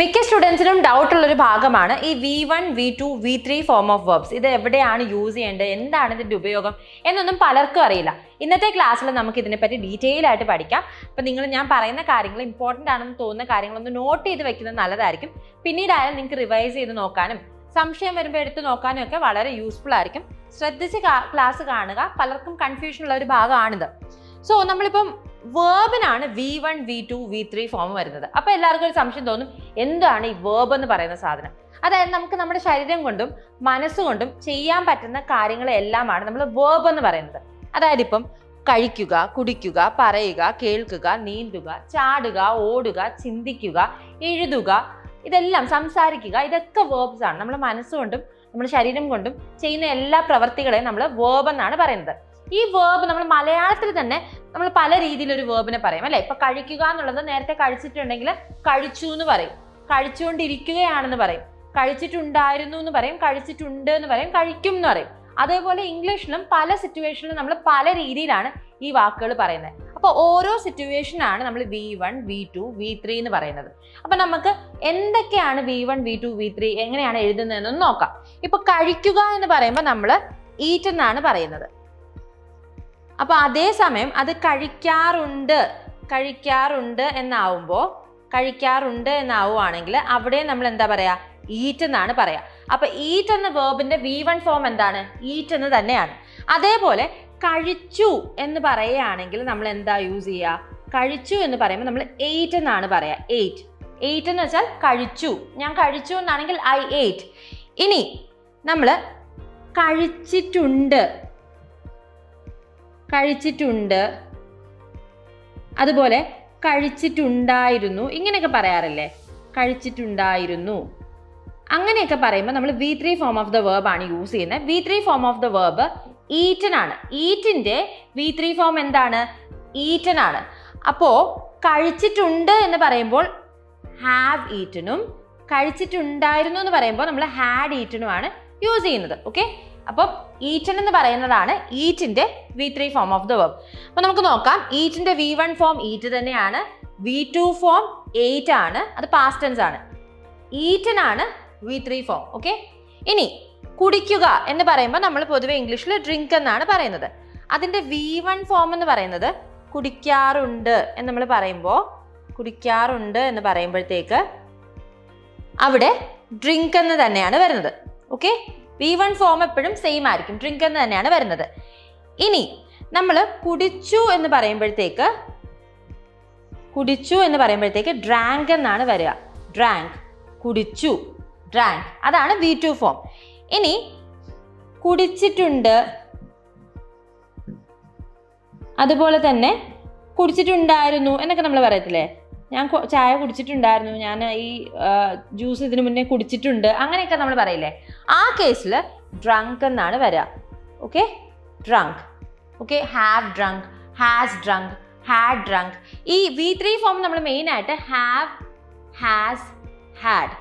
മിക്ക സ്റ്റുഡൻസിനും ഡൗട്ട് ഉള്ളൊരു ഭാഗമാണ് ഈ V one V two V three form of verbs ഇത് എവിടെയാണ് യൂസ് ചെയ്യേണ്ടത്? എന്താണ് ഇതിന്റെ ഉപയോഗം? എന്നൊന്നും പലർക്കും അറിയില്ല. ഇന്നത്തെ ക്ലാസ്സിൽ നമുക്ക് ഇതിനെപ്പറ്റി ഡീറ്റെയിൽ ആയിട്ട് പഠിക്കാം. അപ്പം നിങ്ങൾ ഞാൻ പറയുന്ന കാര്യങ്ങൾ ഇമ്പോർട്ടന്റ് ആണെന്ന് തോന്നുന്ന കാര്യങ്ങളൊന്ന് നോട്ട് ചെയ്ത് വെക്കുന്നത് നല്ലതായിരിക്കും. പിന്നീടായാലും നിങ്ങൾക്ക് റിവൈസ് ചെയ്ത് നോക്കാനും സംശയം വരുമ്പോൾ എടുത്ത് നോക്കാനും ഒക്കെ വളരെ യൂസ്ഫുൾ ആയിരിക്കും. ശ്രദ്ധിച്ച് ക്ലാസ് കാണുക. പലർക്കും കൺഫ്യൂഷൻ ഉള്ള ഒരു ഭാഗമാണിത്. സോ നമ്മളിപ്പം വേർബിനാണ് V one V two V three form വരുന്നത്. അപ്പോൾ എല്ലാവർക്കും ഒരു സംശയം തോന്നും എന്താണ് ഈ വേർബ് എന്ന് പറയുന്ന സാധനം? അതായത് നമുക്ക് നമ്മുടെ ശരീരം കൊണ്ടും മനസ്സുകൊണ്ടും ചെയ്യാൻ പറ്റുന്ന കാര്യങ്ങളെല്ലാമാണ് നമ്മൾ വേർബ് എന്ന് പറയുന്നത്. അതായത് ഇപ്പം കഴിക്കുക കുടിക്കുക പറയുക കേൾക്കുക നീന്തുക ചാടുക ഓടുക ചിന്തിക്കുക എഴുതുക ഇതെല്ലാം സംസാരിക്കുക ഇതൊക്കെ വേർബ്സ് ആണ്. നമ്മുടെ മനസ്സുകൊണ്ടും നമ്മുടെ ശരീരം കൊണ്ടും ചെയ്യുന്ന എല്ലാ പ്രവർത്തികളെയും നമ്മൾ വേർബ് എന്നാണ് പറയുന്നത്. ഈ വേർബ് നമ്മൾ മലയാളത്തിൽ തന്നെ നമ്മൾ പല രീതിയിലൊരു വേർബിനെ പറയും അല്ലെ? ഇപ്പൊ കഴിക്കുക എന്നുള്ളത് നേരത്തെ കഴിച്ചിട്ടുണ്ടെങ്കിൽ കഴിച്ചു എന്ന് പറയും. കഴിച്ചുകൊണ്ടിരിക്കുകയാണെന്ന് പറയും. കഴിച്ചിട്ടുണ്ടായിരുന്നു എന്ന് പറയും കഴിച്ചിട്ടുണ്ട് എന്ന് പറയും കഴിക്കും എന്ന് പറയും. അതേപോലെ ഇംഗ്ലീഷിലും പല സിറ്റുവേഷനിലും നമ്മൾ പല രീതിയിലാണ് ഈ വാക്കുകൾ പറയുന്നത്. അപ്പോൾ ഓരോ സിറ്റുവേഷനാണ് നമ്മൾ V one V two V three എന്ന് പറയുന്നത്. അപ്പൊ നമുക്ക് എന്തൊക്കെയാണ് V one V two V three എങ്ങനെയാണ് എഴുതുന്നതെന്ന് നോക്കാം. ഇപ്പൊ കഴിക്കുക എന്ന് പറയുമ്പോൾ നമ്മൾ ഈറ്റ് എന്നാണ് പറയുന്നത്. അപ്പൊ അതേസമയം അത് കഴിക്കാറുണ്ട് കഴിക്കാറുണ്ട് എന്നാവുമ്പോൾ കഴിക്കാറുണ്ട് എന്നാവുകയാണെങ്കിൽ അവിടെ നമ്മൾ എന്താ പറയുക ഈറ്റ് എന്നാണ് പറയുക അപ്പോൾ ഈറ്റ് എന്ന വേർബിന്റെ വി വൺ ഫോം എന്താണ്? ഈറ്റ് എന്ന് തന്നെയാണ്. അതേപോലെ കഴിച്ചു എന്ന് പറയുകയാണെങ്കിൽ നമ്മൾ എന്താ യൂസ് ചെയ്യുക കഴിച്ചു എന്ന് പറയുമ്പോൾ നമ്മൾ എയ്റ്റ് എന്നാണ് പറയുക എയ്റ്റ് എയ്റ്റ് എന്ന് വെച്ചാൽ കഴിച്ചു. ഞാൻ കഴിച്ചു എന്നാണെങ്കിൽ ഐ എയ്റ്റ് ഇനി നമ്മൾ കഴിച്ചിട്ടുണ്ട് കഴിച്ചിട്ടുണ്ട്. അതുപോലെ കഴിച്ചിട്ടുണ്ടായിരുന്നു. ഇങ്ങനെയൊക്കെ പറയാറില്ലേ? കഴിച്ചിട്ടുണ്ടായിരുന്നു. അങ്ങനെയൊക്കെ പറയുമ്പോൾ നമ്മൾ V three form of the verb ആണ് യൂസ് ചെയ്യുന്നത് V three form of the verb eaten ആണ്. ഈറ്റിന്റെ വി ത്രീ ഫോം എന്താണ്? ഈറ്റൻ ആണ്. അപ്പോൾ കഴിച്ചിട്ടുണ്ട് എന്ന് പറയുമ്പോൾ ഹാവ് ഈറ്റനും കഴിച്ചിട്ടുണ്ടായിരുന്നു എന്ന് പറയുമ്പോൾ നമ്മൾ ഹാഡ് ഈറ്റനുമാണ് യൂസ് ചെയ്യുന്നത്. ഓക്കെ അപ്പം ഈറ്റൻ എന്ന് പറയുന്നതാണ് ഈറ്റിന്റെ V three form of the verb അപ്പൊ നമുക്ക് നോക്കാം. ഈറ്റിന്റെ വി വൺ ഫോം ഈറ്റ് തന്നെയാണ്. വി ടു ഫോം എയ്റ്റ് ആണ്. അത് പാസ്റ്റ് ടെൻസ് ആണ്. ഈറ്റൻ ആണ് വി ത്രീ ഫോം ഓക്കെ ഇനി കുടിക്കുക എന്ന് പറയുമ്പോൾ നമ്മൾ പൊതുവെ ഇംഗ്ലീഷിൽ ഡ്രിങ്ക് എന്നാണ് പറയുന്നത്. അതിന്റെ വി വൺ ഫോം എന്ന് പറയുന്നത് കുടിക്കാറുണ്ട് എന്ന് നമ്മൾ പറയുമ്പോൾ കുടിക്കാറുണ്ട് എന്ന് പറയുമ്പോഴത്തേക്ക് അവിടെ ഡ്രിങ്ക് എന്ന് തന്നെയാണ് വരുന്നത്. ഓക്കെ വി വൺ ഫോം എപ്പോഴും സെയിം ആയിരിക്കും. ഡ്രിങ്ക് എന്ന് തന്നെയാണ് വരുന്നത്. ഇനി നമ്മൾ കുടിച്ചു എന്ന് പറയുമ്പോഴത്തേക്ക് കുടിച്ചു എന്ന് പറയുമ്പോഴത്തേക്ക് ഡ്രാങ്ക് എന്നാണ് വരിക. ഡ്രാങ്ക് കുടിച്ചു ഡ്രാങ്ക് അതാണ് വി ടു ഫോം ഇനി കുടിച്ചിട്ടുണ്ട് അതുപോലെ തന്നെ കുടിച്ചിട്ടുണ്ടായിരുന്നു എന്നൊക്കെ നമ്മൾ പറയത്തില്ലേ? ഞാൻ ചായ കുടിച്ചിട്ടുണ്ടായിരുന്നു. ഞാൻ ഈ ജ്യൂസ് ഇതിനു മുന്നേ കുടിച്ചിട്ടുണ്ട്. അങ്ങനെയൊക്കെ നമ്മൾ പറയില്ലേ? ആ കേസിൽ ഡ്രങ്ക് എന്നാണ് വരിക okay drunk okay have drunk has drunk had drunk ഈ വി ത്രീ ഫോം നമ്മൾ മെയിനായിട്ട് ഹാവ് ഹാസ് ഹാഡ്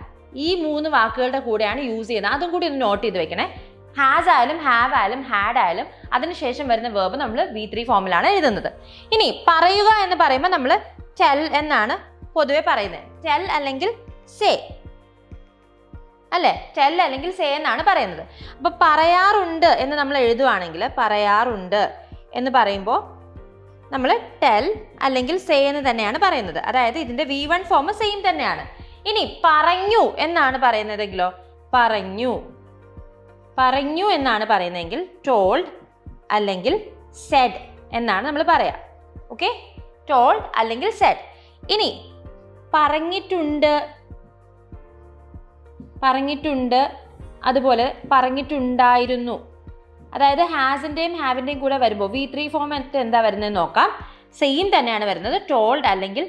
ഈ മൂന്ന് വാക്കുകളുടെ കൂടെയാണ് യൂസ് ചെയ്യുന്നത്. അതും കൂടി ഒന്ന് നോട്ട് ചെയ്ത് വെക്കണേ. ഹാസ് ആയാലും ഹാവ് ആയാലും ഹാഡ് ആയാലും അതിനുശേഷം വരുന്ന വേർബ് നമ്മൾ വി ത്രീ ഫോമിലാണ് എഴുതുന്നത്. ഇനി പറയുക എന്ന് പറയുമ്പോൾ നമ്മൾ ടെൽ എന്നാണ് പൊതുവെ പറയുന്നത്. ടെൽ അല്ലെങ്കിൽ സേ. അല്ലേ? ടെൽ അല്ലെങ്കിൽ സേ എന്നാണ് പറയുന്നത്. അപ്പൊ പറയാറുണ്ട് എന്ന് നമ്മൾ എഴുതുവാണെങ്കിൽ പറയാറുണ്ട് എന്ന് പറയുമ്പോൾ നമ്മൾ ടെൽ അല്ലെങ്കിൽ സേ എന്ന് തന്നെയാണ് പറയുന്നത്. അതായത് ഇതിന്റെ വി വൺ ഫോം സെയിം തന്നെയാണ്. ഇനി പറഞ്ഞു എന്നാണ് പറയുന്നതെങ്കിലോ? പറഞ്ഞു. പറഞ്ഞു എന്നാണ് പറയുന്നതെങ്കിൽ ടോൾഡ് അല്ലെങ്കിൽ സെഡ് എന്നാണ് നമ്മൾ പറയാം. ഓക്കെ ടോൾഡ് അല്ലെങ്കിൽ സെഡ് ഇനി പറഞ്ഞിട്ടുണ്ട് പറഞ്ഞിട്ടുണ്ട് അതുപോലെ പറഞ്ഞിട്ടുണ്ടായിരുന്നു. അതായത് ഹാസിന്റെയും ഹാവിന്റെയും കൂടെ വരുമ്പോൾ വി ത്രീ ഫോം എന്താ വരുന്നത് നോക്കാം. സെയിം തന്നെയാണ് വരുന്നത്. ടോൾഡ് അല്ലെങ്കിൽ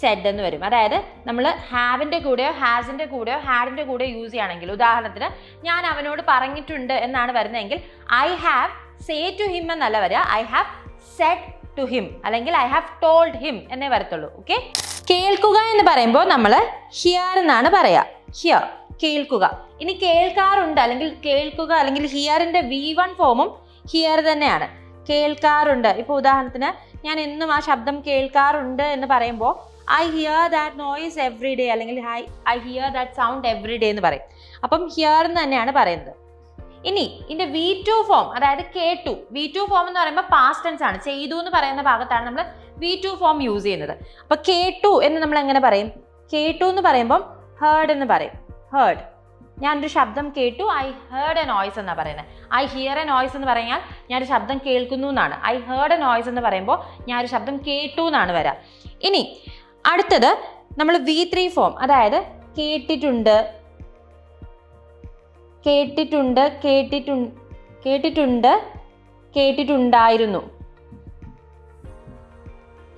സെഡ് എന്ന് വരും. അതായത് നമ്മൾ ഹാവിന്റെ കൂടെയോ ഹാസിന്റെ കൂടെയോ ഹാഡിന്റെ കൂടെയോ യൂസ് ചെയ്യുകയാണെങ്കിൽ ഉദാഹരണത്തിന് ഞാൻ അവനോട് പറഞ്ഞിട്ടുണ്ട് എന്നാണ് വരുന്നതെങ്കിൽ I have say to him എന്നല്ല വരിക. I have said to him അല്ലെങ്കിൽ ഐ ഹാവ് ടോൾഡ് ഹിം എന്നേ വരത്തുള്ളൂ. ഓക്കെ കേൾക്കുക എന്ന് പറയുമ്പോൾ നമ്മൾ ഹിയർ എന്നാണ് പറയുക ഹിയർ കേൾക്കുക. ഇനി കേൾക്കാറുണ്ട് അല്ലെങ്കിൽ കേൾക്കുക അല്ലെങ്കിൽ ഹിയറിന്റെ വി വൺ ഫോമും ഹിയർ തന്നെയാണ്. കേൾക്കാറുണ്ട്. ഇപ്പോൾ ഉദാഹരണത്തിന് ഞാൻ എന്നും ആ ശബ്ദം കേൾക്കാറുണ്ട് എന്ന് പറയുമ്പോൾ I hear that noise every day അല്ലെങ്കിൽ I I hear that sound every day എന്ന് പറയും. അപ്പം ഹിയർ എന്ന് തന്നെയാണ് പറയുന്നത്. ഇനി ഇതിന്റെ വി ടു ഫോം അതായത് K two V two form എന്ന് പറയുമ്പോൾ പാസ്റ്റ് ടെൻസ് ആണ്. ചെയ്തു എന്ന് പറയുന്ന ഭാഗത്താണ് നമ്മൾ വി ടു ഫോം യൂസ് ചെയ്യുന്നത്. അപ്പൊ കെ ടു എന്ന് നമ്മൾ എങ്ങനെ പറയും? കെ ടു എന്ന് പറയുമ്പോൾ ഹേർഡ് എന്ന് പറയും. ഹേർഡ് ഞാനൊരു ശബ്ദം കേട്ടു. ഐ ഹേർഡ് എ നോയ്സ് എന്നാണ് പറയുന്നത് ഐ ഹിയർ എ നോയ്സ് എന്ന് പറഞ്ഞാൽ ഞാനൊരു ശബ്ദം കേൾക്കുന്നു എന്നാണ്. ഐ ഹേർഡ് എ നോയ്സ് എന്ന് പറയുമ്പോൾ ഞാനൊരു ശബ്ദം കേട്ടു എന്നാണ് വരാം. ഇനി അടുത്തത് നമ്മൾ വി ത്രീ ഫോം അതായത് കേട്ടിട്ടുണ്ട്. കേട്ടിട്ടുണ്ട് കേട്ടിട്ടു കേട്ടിട്ടുണ്ട് കേട്ടിട്ടുണ്ടായിരുന്നു.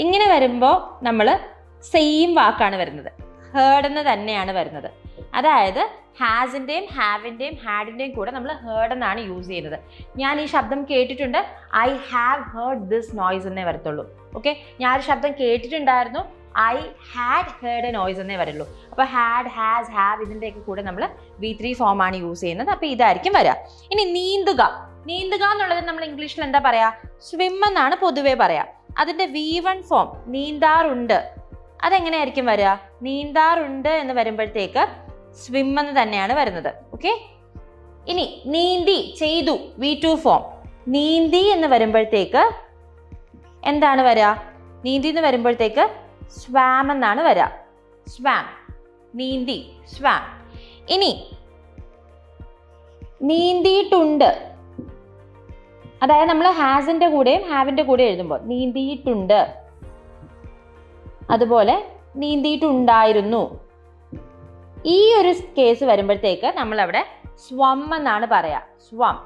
ഇങ്ങനെ വരുമ്പോൾ നമ്മൾ സെയിം വാക്കാണ് വരുന്നത്. ഹേർഡ് തന്നെയാണ് വരുന്നത്. അതായത് ഹാസിന്റെയും ഹാവിന്റെയും ഹാഡിന്റെയും കൂടെ നമ്മൾ ഹേർഡ് എന്നാണ് യൂസ് ചെയ്യുന്നത്. ഞാൻ ഈ ശബ്ദം കേട്ടിട്ടുണ്ട് I have heard this noise എന്നേ വരത്തുള്ളൂ. ഓക്കെ ഞാൻ ഒരു ശബ്ദം കേട്ടിട്ടുണ്ടായിരുന്നു I had heard a noise എന്നേ വരുള്ളൂ. അപ്പോൾ ഹാഡ് ഹാസ് ഹാവ് ഇതിന്റെയൊക്കെ കൂടെ നമ്മൾ വി ത്രീ ഫോം ആണ് യൂസ് ചെയ്യുന്നത്. അപ്പോൾ ഇതായിരിക്കും വരിക ഇനി നീന്തുക. നീന്തുക എന്നുള്ളത് നമ്മൾ ഇംഗ്ലീഷിൽ എന്താ പറയാ? സ്വിം എന്നാണ് പൊതുവേ പറയാ. അതിന്റെ വി വൺ ഫോം നീന്താറുണ്ട്. അതെങ്ങനെയായിരിക്കും വരിക നീന്താറുണ്ട് എന്ന് വരുമ്പോഴത്തേക്ക് സ്വിം എന്ന് തന്നെയാണ് വരുന്നത്. ഓക്കെ ഇനി നീന്തി ചെയ്തു വി ടു ഫോം നീന്തി എന്ന് വരുമ്പോഴത്തേക്ക് എന്താണ് വരിക നീന്തി എന്ന് വരുമ്പോഴത്തേക്ക് സ്വാം എന്നാണ് വരിക സ്വാം നീന്തി. സ്വാം ഇനി നീന്തിയിട്ടുണ്ട്. അതായത് നമ്മൾ ഹാസിന്റെ കൂടെയും ഹാവിന്റെ കൂടെ എഴുതുമ്പോൾ നീന്തിയിട്ടുണ്ട്. അതുപോലെ നീന്തിയിട്ടുണ്ടായിരുന്നു. ഈ ഒരു കേസ് വരുമ്പോഴത്തേക്ക് നമ്മൾ അവിടെ സ്വം എന്നാണ് പറയാ. Swum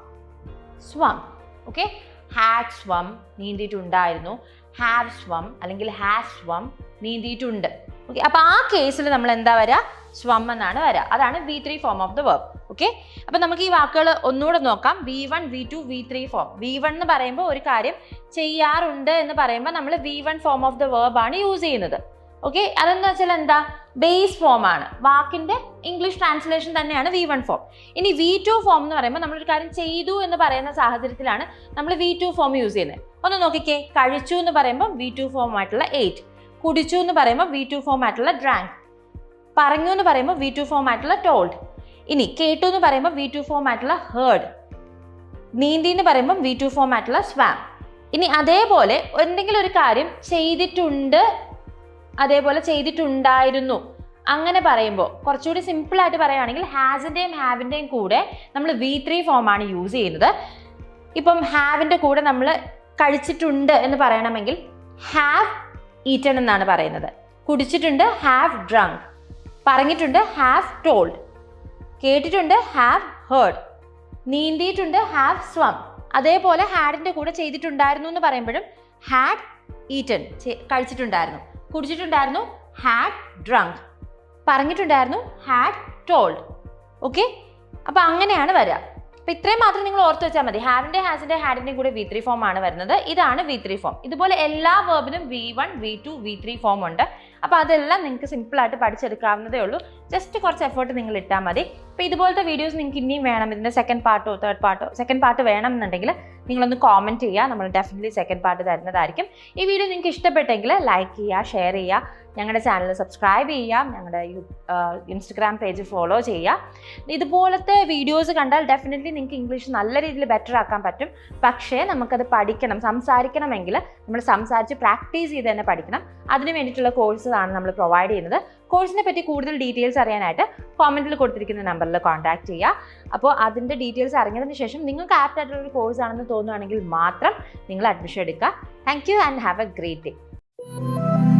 swum okay had swum നീന്തിയിട്ടുണ്ടായിരുന്നു. Have swum അല്ലെങ്കിൽ ഹാസ് സ്വം നീന്തിയിട്ടുണ്ട്. ഓക്കെ അപ്പൊ ആ കേസിൽ നമ്മൾ എന്താ വരിക സ്വം എന്നാണ് വരിക അതാണ് V three form of the verb okay അപ്പൊ നമുക്ക് ഈ വാക്കുകൾ ഒന്നുകൂടെ നോക്കാം. V one V two V three form V one എന്ന് പറയുമ്പോൾ ഒരു കാര്യം ചെയ്യാറുണ്ട് എന്ന് പറയുമ്പോൾ നമ്മൾ V one form of the verb ആണ് യൂസ് ചെയ്യുന്നത്. ഓക്കെ അതെന്ന് വെച്ചാൽ എന്താ? ബേസ് ഫോം ആണ്. വാക്കിന്റെ ഇംഗ്ലീഷ് ട്രാൻസ്ലേഷൻ തന്നെയാണ് വി വൺ ഫോം ഇനി വി ടു ഫോം എന്ന് പറയുമ്പോൾ നമ്മളൊരു കാര്യം ചെയ്തു എന്ന് പറയുന്ന സാഹചര്യത്തിലാണ് നമ്മൾ വി ടു ഫോം യൂസ് ചെയ്യുന്നത് ഒന്ന് നോക്കിക്കേ. കഴിച്ചു എന്ന് പറയുമ്പോൾ വി ടു ഫോം ആയിട്ടുള്ള എയ്റ്റ് കുടിച്ചു എന്ന് പറയുമ്പോൾ വി ടു ഫോം ആയിട്ടുള്ള ഡ്രാങ്ക് പറഞ്ഞു എന്ന് പറയുമ്പോൾ വി ടു ഫോം ആയിട്ടുള്ള ടോൾഡ് ഇനി കേട്ടു എന്ന് പറയുമ്പോൾ വി ടു ഫോം ആയിട്ടുള്ള ഹേർഡ് നീന്തി എന്ന് പറയുമ്പോൾ വി ടു ഫോം ആയിട്ടുള്ള സ്വാം ഇനി അതേപോലെ എന്തെങ്കിലും ഒരു കാര്യം ചെയ്തിട്ടുണ്ട് അതേപോലെ ചെയ്തിട്ടുണ്ടായിരുന്നു. അങ്ങനെ പറയുമ്പോൾ കുറച്ചുകൂടി സിമ്പിൾ ആയിട്ട് പറയുകയാണെങ്കിൽ ഹാസിന്റെയും ഹാവിന്റെയും കൂടെ നമ്മൾ വി ത്രീ ഫോം ആണ് യൂസ് ചെയ്യുന്നത്. ഇപ്പം ഹാവിന്റെ കൂടെ നമ്മൾ കഴിച്ചിട്ടുണ്ട് എന്ന് പറയണമെങ്കിൽ ഹാവ് ഈറ്റൺ എന്നാണ് പറയുന്നത്. കുടിച്ചിട്ടുണ്ട് ഹാവ് ഡ്രങ്ക് പറഞ്ഞിട്ടുണ്ട് ഹാവ് ടോൾഡ് കേട്ടിട്ടുണ്ട് ഹാവ് ഹേർഡ് നീന്തിയിട്ടുണ്ട് ഹാവ് സ്വം അതേപോലെ ഹാഡിന്റെ കൂടെ ചെയ്തിട്ടുണ്ടായിരുന്നു എന്ന് പറയുമ്പോഴും ഹാഡ് ഈറ്റൺ കഴിച്ചിട്ടുണ്ടായിരുന്നു. കുടിച്ചിട്ടുണ്ടായിരുന്നു ഹാഡ് ഡ്രങ്ക് പറഞ്ഞിട്ടുണ്ടായിരുന്നു ഹാഡ് ടോൾഡ് ഓക്കെ അപ്പോൾ അങ്ങനെയാണ് വരിക. അപ്പോൾ ഇത്രയും മാത്രം നിങ്ങൾ ഓർത്ത് വെച്ചാൽ മതി. ഹാവിന്റെ ഹാസിന്റെ ഹാഡിന്റെയും കൂടെ വി ത്രീ ഫോം ആണ് വരുന്നത്. ഇതാണ് വി ത്രീ ഫോം ഇതുപോലെ എല്ലാ വേർബിനും V one V two V three form ഉണ്ട്. അപ്പോൾ അതെല്ലാം നിങ്ങൾക്ക് സിമ്പിളായിട്ട് പഠിച്ചെടുക്കാവുന്നതേ ഉള്ളൂ. ജസ്റ്റ് കുറച്ച് എഫേർട്ട് നിങ്ങൾ ഇട്ടാൽ മതി. അപ്പോൾ ഇതുപോലത്തെ വീഡിയോസ് നിങ്ങൾക്ക് ഇനിയും വേണം. ഇതിന്റെ സെക്കൻഡ് പാർട്ടോ തേർഡ് പാർട്ടോ സെക്കൻഡ് പാർട്ട് വേണം എന്നുണ്ടെങ്കിൽ നിങ്ങളൊന്ന് കോമന്റ് ചെയ്യുക. നമ്മൾ ഡെഫിനറ്റ്ലി സെക്കൻഡ് പാർട്ട് തരുന്നതായിരിക്കും. ഈ വീഡിയോ നിങ്ങൾക്ക് ഇഷ്ടപ്പെട്ടെങ്കിൽ ലൈക്ക് ചെയ്യുക ഷെയർ ചെയ്യുക. ഞങ്ങളുടെ ചാനൽ സബ്സ്ക്രൈബ് ചെയ്യാം ഞങ്ങളുടെ ഇൻസ്റ്റഗ്രാം പേജ് ഫോളോ ചെയ്യാം ഇതുപോലത്തെ വീഡിയോസ് കണ്ടാൽ ഡെഫിനറ്റ്ലി നിങ്ങൾക്ക് ഇംഗ്ലീഷ് നല്ല രീതിയിൽ ബെറ്റർ ആക്കാൻ പറ്റും. പക്ഷേ നമുക്കത് പഠിക്കണം സംസാരിക്കണമെങ്കിൽ നമ്മൾ സംസാരിച്ച് പ്രാക്ടീസ് ചെയ്ത് തന്നെ പഠിക്കണം. അതിന് വേണ്ടിയിട്ടുള്ള കോഴ്സസ് ആണ് നമ്മൾ പ്രൊവൈഡ് ചെയ്യുന്നത്. കോഴ്സിനെ പറ്റി കൂടുതൽ ഡീറ്റെയിൽസ് അറിയാനായിട്ട് കോമന്റിൽ കൊടുത്തിരിക്കുന്ന നമ്പറിൽ കോൺടാക്ട് ചെയ്യുക. അപ്പോൾ അതിന്റെ ഡീറ്റെയിൽസ് അറിഞ്ഞതിന് ശേഷം നിങ്ങൾക്ക് ആപ്റ്റ് ആയിട്ടുള്ള ഒരു കോഴ്സ് ആണെന്ന് തോന്നുകയാണെങ്കിൽ മാത്രം നിങ്ങൾ അഡ്മിഷൻ എടുക്കുക. Thank you and have a great day